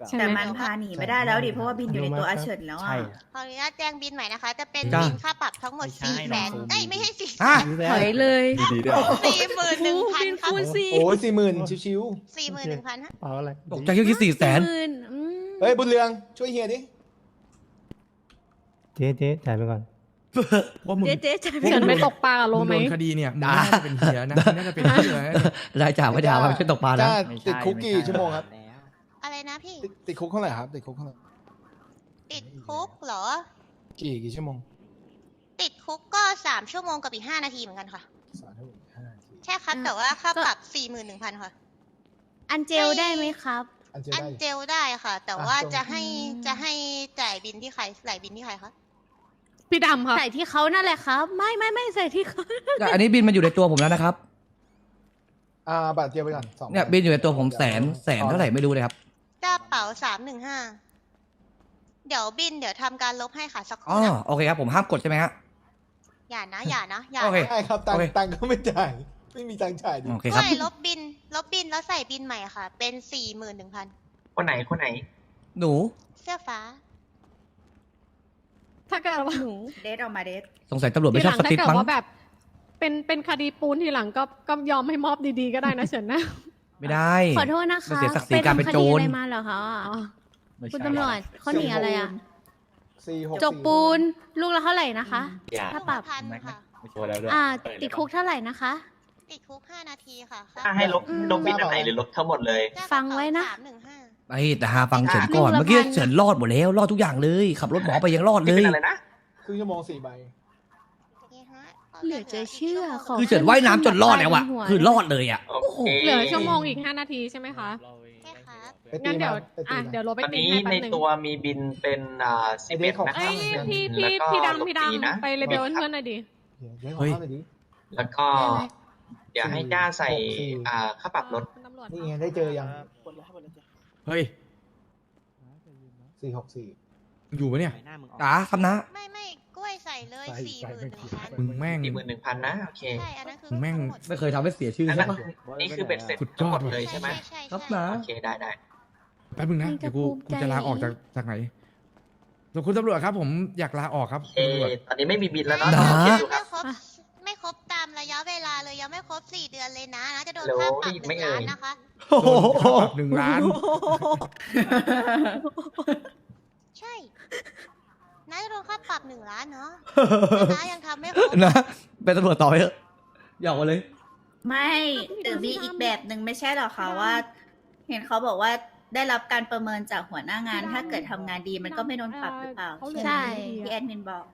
[SPEAKER 8] ใช่
[SPEAKER 10] แต่
[SPEAKER 8] ไหม
[SPEAKER 10] มันพาหนีไม่ได้แล้วดิเพราะว่าบินอยู่ในตัวอาเฉินแล้วอะ
[SPEAKER 5] ขออนุญาตแจ้งบินใหม่นะคะ จะเป็น
[SPEAKER 1] จ้า
[SPEAKER 5] บินค่าปรับทั้งหมดสี่แสนเอ้ยไม่ใช่สี่
[SPEAKER 1] ฮะ
[SPEAKER 3] ถอยเลย
[SPEAKER 7] ดีๆด้วย
[SPEAKER 5] สี่หมื่นหนึ่งพันครับ
[SPEAKER 14] โอ้ยสี่หมื่นชิว
[SPEAKER 5] สี่หมื่นหนึ่งพันฮะ
[SPEAKER 15] เปล่าอะไร
[SPEAKER 1] ตกใจคิดสี่แสน
[SPEAKER 3] หมื่อืม
[SPEAKER 14] ๆเฮ้ยบุญเรืองช่วยเฮียดิ
[SPEAKER 15] เจ๊เจ๊จ่ายไปก่อน
[SPEAKER 9] ว่ามึง
[SPEAKER 3] เจ๊เจ๊จ่ายไป
[SPEAKER 8] เฉิน
[SPEAKER 3] ก่อน
[SPEAKER 8] ไปตกปลากับโล
[SPEAKER 9] มึง
[SPEAKER 8] ไหม
[SPEAKER 9] โดนคดีเนี่ยมึงน่าจะเป็นเฮียนะมึงน่าจะเป็นเฮียนะ
[SPEAKER 1] รายจ่ายไม่จ่ายมาไม่ใช่ตกปลานะ
[SPEAKER 14] จ้าติดคุกกี่ชั่วโมงครับ
[SPEAKER 5] อะไรนะพี่
[SPEAKER 14] ติดติดคุกเท่าไหร่ครับติดคุกเท่าไหร่
[SPEAKER 5] ติดคุกเหรอ
[SPEAKER 14] กี่กี่ชั่วโมง
[SPEAKER 5] ติดคุกก็สามชั่วโมงกับอีกห้านาทีเหมือนกันค่ะ
[SPEAKER 14] สามเท่าไหร่ห้าที
[SPEAKER 5] ใช่ครับแต่ว่าค่าปรับสี่หมื่นหนึ่งพันค่ะ
[SPEAKER 3] อันเจลได้ไหมครับ
[SPEAKER 14] อันเจอ
[SPEAKER 5] อัน
[SPEAKER 14] ได้อยู่
[SPEAKER 5] เจลได้ค่ะ แต่ว่า
[SPEAKER 14] อะ
[SPEAKER 5] จะให้
[SPEAKER 3] อืม
[SPEAKER 5] จะให้จ่ายบินที่ใครจ่ายบินที่ใครคะ
[SPEAKER 8] พี่ดำค่ะ
[SPEAKER 3] ใส่ที่เขานั่นแหละครับ ไม่ไม่ไม่ใส่ที่เขา
[SPEAKER 1] แต่อันนี้บินมาอยู่ในตัวผมแล้วนะครับ
[SPEAKER 14] อ่าบัตรเจียวไปก่อนสอง
[SPEAKER 1] เนี่ยบินอยู่ในตัวผมแสนแสนเท่าไหร่ไม่รู้เลยครับ
[SPEAKER 5] กระเป๋าสามหนึ่งห้าเดี๋ยวบินเดี๋ยวทำการลบให้ค่ะสักค
[SPEAKER 1] อ๋
[SPEAKER 5] รู่
[SPEAKER 1] อ
[SPEAKER 5] นะ
[SPEAKER 1] โอเคครับผมห้ามกดใช่ไหมฮะ
[SPEAKER 5] อย่านะอย่านะอย่า
[SPEAKER 1] โอเค
[SPEAKER 5] นะ
[SPEAKER 14] ใช่ครับตัง
[SPEAKER 1] โอ
[SPEAKER 14] ค์
[SPEAKER 1] เค
[SPEAKER 14] ตังค์ก็ไม่จ่ายไม่มีตังค์จ่ายดิ
[SPEAKER 1] โอเคครับ
[SPEAKER 5] ไม่ลบบิน ลบบินแล้วใส่บินใหม่ค่ะ เป็นสี่หมื่นหนึ่งพัน
[SPEAKER 6] คนไหนคนไหน
[SPEAKER 1] หนู
[SPEAKER 5] เสื้อฟ้า
[SPEAKER 8] ถ้าเกิดว่า
[SPEAKER 3] หนู
[SPEAKER 10] เดทออกมาเดท
[SPEAKER 1] สงสัยตำรวจไม่
[SPEAKER 8] ที
[SPEAKER 1] ช
[SPEAKER 8] ห
[SPEAKER 1] อบ
[SPEAKER 8] ลัง
[SPEAKER 1] ส
[SPEAKER 8] ถ้า
[SPEAKER 1] ติ๊ก
[SPEAKER 8] เกิด
[SPEAKER 1] มั้ง
[SPEAKER 8] ว่าแบบ เป็นเป็นคดีปูนทีหลังก็ก็ยอมให้มอบดีๆก็ได้นะเฉินนะ
[SPEAKER 1] ไม่ได้
[SPEAKER 3] ขอโทษนะ
[SPEAKER 1] มัน
[SPEAKER 3] คะ
[SPEAKER 1] เสียศักดิ์ศรีการเป็นโจร
[SPEAKER 3] ไปทำคดีอะไรมาเหรอคะ
[SPEAKER 8] อ๋อ
[SPEAKER 3] คุณตำรวจเขาหนีอะไรอะ
[SPEAKER 14] สี่หก
[SPEAKER 3] จกปูนลูกละเท่าไหร่นะคะ
[SPEAKER 7] อย่า
[SPEAKER 3] ถ้าปรับ
[SPEAKER 5] พันค่ะ
[SPEAKER 7] โชว์แล้วด้วย
[SPEAKER 3] อ่า ติดคุกเท่าไหร่นะคะ
[SPEAKER 5] ติดคุกห้านาทีค่ะ
[SPEAKER 13] ถ้าให้ลบ
[SPEAKER 3] อืม
[SPEAKER 13] ลบบินอันไหนหรือลบทั้งหมดเลย
[SPEAKER 3] ฟังไว้นะ
[SPEAKER 5] สามหนึ่งห้า
[SPEAKER 1] ไอ้แต่หาฟังเฉินก่อน
[SPEAKER 3] ลูกละ
[SPEAKER 1] เมื่อกี้
[SPEAKER 3] พัน
[SPEAKER 1] เฉินรอดหมดแล้ว รอดทุกอย่างเลย ขับรถหมอไปยังรอดเลย
[SPEAKER 14] ครึ่งชั่วโมงสี่ใบ
[SPEAKER 3] เหลือจะเชื่อขอ
[SPEAKER 1] คือเฉินว่ายน้ำจนรอดแล้วอะ
[SPEAKER 3] หัว
[SPEAKER 1] คือรอดเลยอะ
[SPEAKER 13] โอเค
[SPEAKER 8] เหลือชั่วโมงอีกห้านาทีใช่ไหมคะ
[SPEAKER 5] ใช่ครับ
[SPEAKER 8] งั้นเดี๋ยวอะเดี๋ยวโรไป
[SPEAKER 13] ตอน
[SPEAKER 8] ตี
[SPEAKER 13] นี้
[SPEAKER 8] ให้แป๊
[SPEAKER 13] ใน
[SPEAKER 8] บนึง
[SPEAKER 13] ตัวมีบินเป็นอ่าสิบเอ็ดนะค
[SPEAKER 8] เอ้
[SPEAKER 13] รับ
[SPEAKER 8] ยพี่
[SPEAKER 13] แล้
[SPEAKER 8] พี่
[SPEAKER 13] วก็
[SPEAKER 8] พี่
[SPEAKER 13] ลบ
[SPEAKER 8] ดำพี่
[SPEAKER 13] ปีนะ
[SPEAKER 8] ดำไปเลเบลเพื่อนหน่อยดิ
[SPEAKER 1] เฮ้ย
[SPEAKER 13] แล้วก็เดี๋ยวให้จ้าใส่อ่าค่าปรับรถ
[SPEAKER 8] คุณตำรวจ
[SPEAKER 14] นี่ไงได้เจอยัง
[SPEAKER 9] เฮ้ย
[SPEAKER 14] สี่หกสี่
[SPEAKER 9] อยู่ปะเนี่ย
[SPEAKER 1] จ๋าครับนะ
[SPEAKER 5] ไม่ไม่กล้วยใส่เลย
[SPEAKER 14] ใส่
[SPEAKER 5] สี่
[SPEAKER 14] ใส่
[SPEAKER 5] หมื่น
[SPEAKER 14] ไม่
[SPEAKER 5] หนึ่ง
[SPEAKER 14] ผิด
[SPEAKER 5] พัน
[SPEAKER 9] มึงแม่ง
[SPEAKER 13] สี่หมื่นหนึ่งพันนะ โอเค
[SPEAKER 5] ใช่อันนั้นคือ
[SPEAKER 9] แม่ง
[SPEAKER 5] ทั้หด
[SPEAKER 1] ไม่เคยทำให้เสียชื่อ
[SPEAKER 13] อัน
[SPEAKER 1] ใช่
[SPEAKER 13] นั้น
[SPEAKER 1] ปะ
[SPEAKER 13] นี่คือเบ็ดเสร็จ
[SPEAKER 9] สุดย
[SPEAKER 13] ทั้ง
[SPEAKER 9] อ
[SPEAKER 13] หม
[SPEAKER 9] ด
[SPEAKER 13] ด
[SPEAKER 9] ว่ะ
[SPEAKER 13] เลยใช่ไหม
[SPEAKER 5] ใช่
[SPEAKER 1] ครับ
[SPEAKER 5] ใช่
[SPEAKER 1] นะ
[SPEAKER 13] โอเค ได้ได้
[SPEAKER 9] แป๊บนึงนะ
[SPEAKER 3] ใครจะ
[SPEAKER 9] เดี๋ยวกู
[SPEAKER 3] ภูมิ
[SPEAKER 9] กูจะลา
[SPEAKER 3] ใจ
[SPEAKER 9] ออกจากจากไหนส่วนคุณตำรวจครับ ผมอยากลาออกครับ
[SPEAKER 13] เอ
[SPEAKER 9] คุณตำรวจ
[SPEAKER 13] ตอนนี้ไม่มีบินแล้วเนาะ
[SPEAKER 1] นะ
[SPEAKER 13] โอเคดูค
[SPEAKER 5] ไม่
[SPEAKER 13] รับ
[SPEAKER 5] ครบไม่ครบตามระ ยะเวลาเลยยังไม่ครบสี่เดือนเลยนะนะจะโดน
[SPEAKER 13] โหล
[SPEAKER 5] ค่าปรับ
[SPEAKER 13] ได้
[SPEAKER 5] ห
[SPEAKER 13] ยินไหม
[SPEAKER 5] นึ่ง
[SPEAKER 13] เอ่
[SPEAKER 5] ล้ายนนะคะ
[SPEAKER 1] โอ้
[SPEAKER 9] โด
[SPEAKER 1] โห
[SPEAKER 9] นค่าปรับหนึ่งล้าน
[SPEAKER 5] ใช่น้าจะโดนค่าปรับหนึ่งล้านเนาะแต่น้ายังทำไม่ครบ
[SPEAKER 1] นะเป็นตำรวจต่อไปเถอะอย่าเอาเลย
[SPEAKER 10] ไม่แต่มีอีกแบบหนึ่งไม่ใช่หรอคะว่า เห็นเขาบอกว่าได้รับการประเมินจากหัวหน้างาน ถ้าเกิดทำงานดีมันก็ไม่โดนปรับหรือเปล่า
[SPEAKER 8] เขาเหลือ
[SPEAKER 3] ใช่
[SPEAKER 10] ที่แอดมินบอก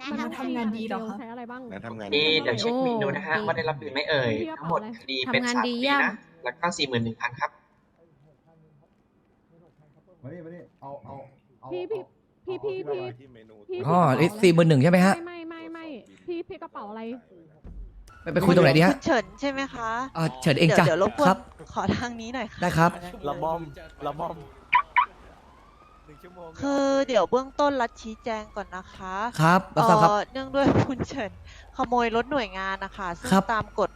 [SPEAKER 5] น้า
[SPEAKER 8] มัน
[SPEAKER 5] ทำ
[SPEAKER 8] ทำงานดีเหรอคะ ใช้อะไรบ้าง
[SPEAKER 12] นะทำงาน
[SPEAKER 13] นี่เดี๋ยวเช็คบินดูนะฮะ
[SPEAKER 3] โอ้
[SPEAKER 13] ว่าได้รับบินไหมเอ่ย ทั้งหมดคดีเป็น
[SPEAKER 3] ทำงาน
[SPEAKER 13] สาม
[SPEAKER 3] ดี
[SPEAKER 13] ปี
[SPEAKER 3] เยี่ยม
[SPEAKER 13] นะ แล้วก็สี่หมื่นหนึ่งพันครับ
[SPEAKER 14] มานี่มานี่เอาเอาเอา
[SPEAKER 8] พี่พี่ พี่พี่พี่
[SPEAKER 12] ที่เมนู
[SPEAKER 8] พี่
[SPEAKER 1] อ๋อนี่สี่หมื่นหนึ่งใช่ไหมฮะ
[SPEAKER 8] ไม่ไม่ไม่ไม่พี่พี่กระเป๋าอะไร
[SPEAKER 1] ไปไปคุยตรงไหนดีฮะ
[SPEAKER 16] เฉินใช่ไหมคะ
[SPEAKER 1] อ่าเฉินเองจ้ะ
[SPEAKER 16] เดี๋ยวรบกว
[SPEAKER 1] คนรับ
[SPEAKER 16] ขอทางนี้หน่อยค่ะ
[SPEAKER 1] ได้ครับ
[SPEAKER 13] ละม่อมละม่อม
[SPEAKER 16] คือเดี๋ยวเบื้องต้นรัฐชี้แจงก่อนนะคะ
[SPEAKER 1] ครับรับทราบครับ
[SPEAKER 16] เอ่อเนื่องด้วยคุณเฉินขโมยรถหน่วยงานนะคะซึ่ง
[SPEAKER 1] ครับ
[SPEAKER 16] ตามกฎ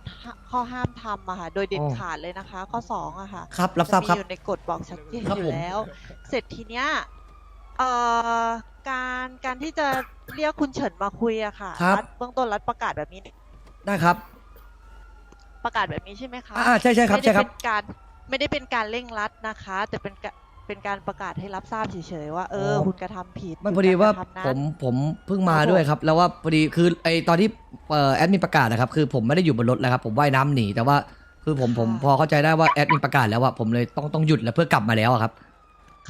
[SPEAKER 16] ข้อห้ามทำอะค่ะโดยเด็ด
[SPEAKER 1] อ๋อ
[SPEAKER 16] ขาดเลยนะคะ ข้อสองอะค่ะ
[SPEAKER 1] ครับรับทราบครับ
[SPEAKER 16] จะมีอยู่ในกฎบอกชัดเจน
[SPEAKER 1] ครับ
[SPEAKER 16] อยู่
[SPEAKER 1] ผม
[SPEAKER 16] แล้ว เสร็จทีเนี้ยเอ่อการการที่จะเรียกคุณเฉินมาคุยอะค่ะ
[SPEAKER 1] ครับ
[SPEAKER 16] รัฐเบื้องต้นรัฐประกาศแบบนี้
[SPEAKER 1] ได้ครับ
[SPEAKER 16] ประกาศแบบนี้ใช่ไหมคะ
[SPEAKER 1] อ่าใช่ใช่ครับ
[SPEAKER 16] ไม่
[SPEAKER 1] ใช่
[SPEAKER 16] ได้
[SPEAKER 1] ครับ
[SPEAKER 16] เป็นการไม่ได้เป็นการเร่งรัดนะคะ แต่เป็นกะ เป็นการประกาศให้รับทราบเฉยๆว่าเออ
[SPEAKER 1] อ๋อ
[SPEAKER 16] คุณกระทำผิด
[SPEAKER 1] ไม่
[SPEAKER 16] คุณ
[SPEAKER 1] พอดีว่า
[SPEAKER 16] การกระทำนั้น
[SPEAKER 1] ผมผมเพิ่งมา
[SPEAKER 16] ครับผม
[SPEAKER 1] ด้วยครับ แล้วว่าพอดีคือไอตอนที่เอ่อแอดมินประกาศนะครับคือผมไม่ได้อยู่บนรถแล้วครับผมว่ายน้ำหนีแต่ว่าคือผมผมพอเข้าใจได้ว่าแอดมินประกาศแล้วว่าผมเลยต้องต้องหยุดแล้วเพื่อกลับมาแล้วอะครับ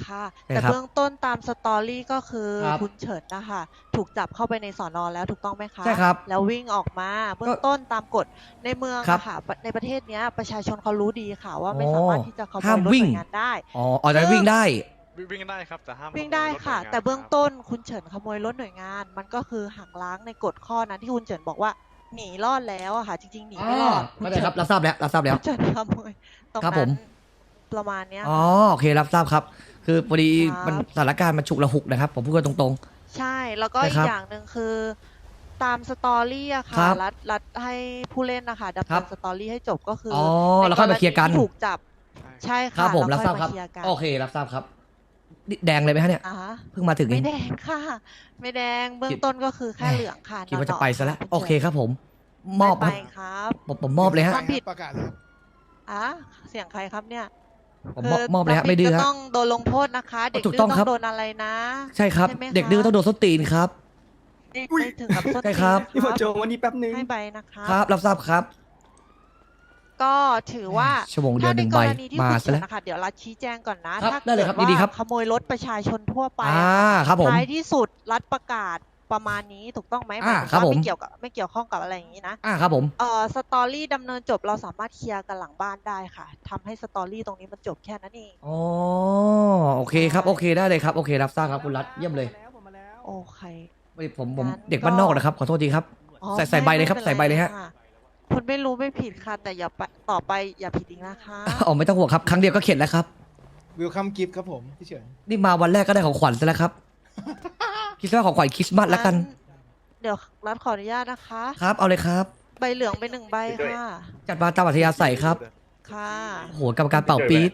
[SPEAKER 16] ค่ะ
[SPEAKER 1] ใช่
[SPEAKER 16] แต่
[SPEAKER 1] ครับ
[SPEAKER 16] เบื้องต้นตามสตอรี่ก็คือ
[SPEAKER 1] ครับ
[SPEAKER 16] คุณเฉินนะคะถูกจับเข้าไปในสอนอแล้วถูกต้องไหมคะ
[SPEAKER 1] ใช่ครับ
[SPEAKER 16] แล้ววิ่งออกมาเบื้องต้นตามกฎในเมือง
[SPEAKER 1] ครับ
[SPEAKER 16] อะค่ะในประเทศเนี้ยประชาชนเขารู้ดีค่ะ ว่าไม่
[SPEAKER 1] อ๋อ
[SPEAKER 16] สามารถที่จะขโม
[SPEAKER 1] ห้ายม
[SPEAKER 16] รถ
[SPEAKER 1] วิ่
[SPEAKER 16] ห
[SPEAKER 1] ง
[SPEAKER 16] น่วยงานได้
[SPEAKER 1] อ๋ออ๋อแต่วิ่งได้
[SPEAKER 15] วิ่งได้ครับแต่ห้าม
[SPEAKER 16] วิ่งได้
[SPEAKER 15] ขโมยรถ
[SPEAKER 16] ค่ะ
[SPEAKER 15] หน่วยงาน
[SPEAKER 16] แต่เบื้อง
[SPEAKER 15] ครับ
[SPEAKER 16] ต้นคุณเฉินขโมยรถหน่วยงาน มันก็คือหักล้างในกฎข้อนั้นที่คุณเฉินบอกว่าหนีรอดแล้วอะค่ะ จริง ๆ หนีไม่รอด
[SPEAKER 1] เข้าใจครับ รับทราบแล้ว รับทราบแล้ว
[SPEAKER 16] คุณเฉินขโมยตรง
[SPEAKER 1] ครับ
[SPEAKER 16] นั้
[SPEAKER 1] ผ
[SPEAKER 16] น
[SPEAKER 1] ม
[SPEAKER 16] ประมาณเนี้ย
[SPEAKER 1] อ๋อ โอเค รับทราบครับ คือพอดี
[SPEAKER 16] ครับ
[SPEAKER 1] มันสถานการณ์มันฉุกละหุกนะครับ ผมพูดกันตรง
[SPEAKER 16] ใช่แล้วก็
[SPEAKER 1] ใช่
[SPEAKER 16] อี
[SPEAKER 1] ครั
[SPEAKER 16] ก
[SPEAKER 1] บ
[SPEAKER 16] อย่างหนึ่งคือตามสตอรี่อะ
[SPEAKER 1] ครั
[SPEAKER 16] ค่ะ
[SPEAKER 1] บ
[SPEAKER 16] รัดรัดให้ผู้เล่นนะคะดำ
[SPEAKER 1] ครั
[SPEAKER 16] เนิ
[SPEAKER 1] บ
[SPEAKER 16] นสตอรี่ให้จบก็คือ
[SPEAKER 1] อ๋อ
[SPEAKER 16] ใน
[SPEAKER 1] แล้วค่อยมาเคลียร์กัน
[SPEAKER 16] ณีที่ถูกจับใช่
[SPEAKER 1] ๆ ค
[SPEAKER 16] ค่ะ
[SPEAKER 1] รับ ผม
[SPEAKER 16] แล้ว
[SPEAKER 1] รับทราบ
[SPEAKER 16] ค่อย
[SPEAKER 1] ครับ
[SPEAKER 16] มาเคลียร์กัน
[SPEAKER 1] โอเครับทราบครับนี่แดงเลยไหมฮะเนี่ย
[SPEAKER 16] อ่าฮะ
[SPEAKER 1] เพิ่งมาถึงเอ
[SPEAKER 16] ไม่
[SPEAKER 1] ง
[SPEAKER 16] แดงค่ะ ไม่แดงเบื้อ
[SPEAKER 1] คิ
[SPEAKER 16] ง
[SPEAKER 1] ด
[SPEAKER 16] ต้นก็คือแค่เหลืองค่ะ
[SPEAKER 1] คิดว่า
[SPEAKER 16] ห
[SPEAKER 1] จะ
[SPEAKER 16] น่อๆ
[SPEAKER 1] ไปซะแล้ว
[SPEAKER 16] ค่ะ
[SPEAKER 1] โอเคครับ ผม มอบ
[SPEAKER 16] ไป
[SPEAKER 1] ครับ
[SPEAKER 16] ครับ
[SPEAKER 1] ผมผมมอบเลยฮะ
[SPEAKER 16] ความผิด
[SPEAKER 14] ประกาศแล้ว
[SPEAKER 16] อะเสียงใครครับเนี่ย
[SPEAKER 1] ผมมอบมอบเลยฮะ
[SPEAKER 16] ทำ
[SPEAKER 1] ไม่ดื้อ
[SPEAKER 16] ก็
[SPEAKER 1] ฮะ
[SPEAKER 16] ต้องโดนลงโทษนะคะ เด็ก
[SPEAKER 1] ถูก
[SPEAKER 16] ดื้อ
[SPEAKER 1] ต้อง
[SPEAKER 16] ต้อ
[SPEAKER 1] ครับ
[SPEAKER 16] งโดนอะไรนะ
[SPEAKER 1] ใช่ครับ
[SPEAKER 16] ใช่ไหมคะ
[SPEAKER 1] เด็กดื้อต้องโดนส้นตีนครับ
[SPEAKER 16] ไม่ไม่ถึงกับส้น
[SPEAKER 1] ใช่ครับ
[SPEAKER 16] ตีนนะวันนี้แป๊บนึง ให้ใบนะคะ
[SPEAKER 1] ครับ รับทราบครับ
[SPEAKER 16] ก็ถือว่า
[SPEAKER 1] ชั่วโมงเดียว
[SPEAKER 16] ถ้า
[SPEAKER 1] หนึ่ง
[SPEAKER 16] ก
[SPEAKER 1] ใบ
[SPEAKER 16] รณีที่
[SPEAKER 1] มา
[SPEAKER 16] คุณ
[SPEAKER 1] ซะ
[SPEAKER 16] เฉิ
[SPEAKER 1] แล้ว
[SPEAKER 16] นนะคะเดี๋ยวรัฐชี้แจงก่อนนะ
[SPEAKER 1] ครับ
[SPEAKER 16] ถ้า
[SPEAKER 1] ได้เลยครับ
[SPEAKER 16] กิว่า
[SPEAKER 1] ยินดีครับ
[SPEAKER 16] ขโมยรถประชาชนทั่วไป
[SPEAKER 1] อ่า
[SPEAKER 16] อะ
[SPEAKER 1] ครับผม
[SPEAKER 16] ท้ายที่สุดรัฐประกาศ ประมาณนี้ถูกต้องไหมหมาย
[SPEAKER 1] อ่า
[SPEAKER 16] ถึง
[SPEAKER 1] ครับ
[SPEAKER 16] ว่า
[SPEAKER 1] ผม
[SPEAKER 16] ไม่เกี่ยวกับไม่เกี่ยวข้องกับอะไรอย่างนี้นะ
[SPEAKER 1] อ่าครับผม
[SPEAKER 16] เอ่อสตอรี่ดำเนินจบเราสามารถเคลียร์กันหลังบ้านได้ค่ะทำให้สตอรี่ตรงนี้มันจบแค่นั้นเอง
[SPEAKER 1] อ๋อโอเคครับโอเคได้เลยครับโอเครับทราบครับคุณรัฐเยี่ยมเลย
[SPEAKER 16] โอเค
[SPEAKER 1] ไม่ผมผม
[SPEAKER 16] งั้น
[SPEAKER 1] เด็กบ้านนอกนะครับขอโทษทีครับ
[SPEAKER 16] อ๋อ
[SPEAKER 1] ใส่ใส่ใบเลยครับ
[SPEAKER 16] ไม่
[SPEAKER 1] ใส่ใบเลยฮะ
[SPEAKER 16] ค่คุณไม่รู้ไม่ผิดค่ะ แต่อย่าไปต่อไปอย่าผิดอีกนะคะ
[SPEAKER 1] อ๋อไม่ต้องห่วงครับ ครั้งเดียวก็เข็ดแล้วครับ
[SPEAKER 14] วิลคัมกิฟต์ครับผมพี่เฉิน
[SPEAKER 1] นี่มาวันแรกก็ได้ของขวัญซะแล้วครับ คิดว่าของขวัญคริสต์มาสแล้วกัน
[SPEAKER 16] เดี๋ยวรัฐขออนุญาตนะคะ
[SPEAKER 1] ครับ เอาเลยครับ
[SPEAKER 16] ใบเหลืองไปหนึ่งใบค่ะ
[SPEAKER 1] จัดมาตามอัธยาศัยครับ
[SPEAKER 16] ค่ะ
[SPEAKER 1] โอ้โหกรรมการเป่าปี๊ด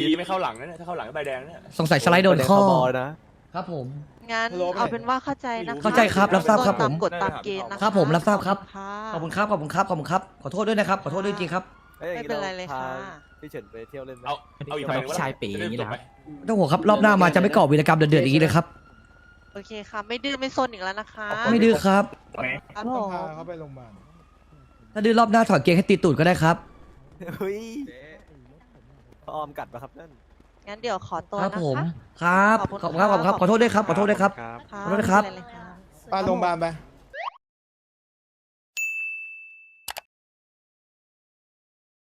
[SPEAKER 15] ดีไม่เข้าหลังนะเนี่ยถ้าเข้าหลังก็ใบแดงเนี่ย
[SPEAKER 1] สงสัยสไลด์โดนข้อ ครับครับผม
[SPEAKER 16] งั้นเอาเป็นว่าเข้าใจนะคะ
[SPEAKER 1] เข้าใจครับรับทราบครับผม
[SPEAKER 16] ตามกฎตามเกณฑ์นะคะ
[SPEAKER 1] ครับผมรับทราบครับ
[SPEAKER 16] ค่ะ
[SPEAKER 1] ขอบคุณครับ ขอบคุณครับ ขอบคุณครับ ขอโทษด้วยนะครับ ขอโทษด้วยจริงครับ
[SPEAKER 16] ไม่เป็นไรเลยค่ะ
[SPEAKER 17] พี่เฉินไปเที่ยวเล่นไหม
[SPEAKER 18] เอาเอาอีกหน่อยว่า
[SPEAKER 14] ชายปีอย่างนี้นะ
[SPEAKER 1] ไม่ต้องห่วงครับรอบหน้ามาจะไม่ก่อวีรกรรมเดือดๆอย่างนี้เลยครับ
[SPEAKER 16] โอเคค่ะ ไม่ดื้อไม่ซนอีกแล้วนะคะ
[SPEAKER 1] ไม่ดื้อครับ
[SPEAKER 16] ครับผม
[SPEAKER 14] เขาไปโรงพยาบาล
[SPEAKER 1] ถ้าดื้อรอบหน้าถอดเกงให้ตีตูดก็ได้ครับ
[SPEAKER 17] เฮ้ยออมกัดปะครับนั่น
[SPEAKER 16] งั้นเดี๋ยวขอตัว
[SPEAKER 1] ครับ
[SPEAKER 16] นะ
[SPEAKER 1] ผม
[SPEAKER 16] คะ
[SPEAKER 1] ครับขอบคุณครับขอบคุณครับขอโทษด้วยครับขอโทษด้วยครับ
[SPEAKER 16] ค่ะ
[SPEAKER 1] ขอโทษนะครับ
[SPEAKER 16] ไม่เป็นไรเลยค่ะ
[SPEAKER 14] ไปโรงพยาบาลไป
[SPEAKER 16] ค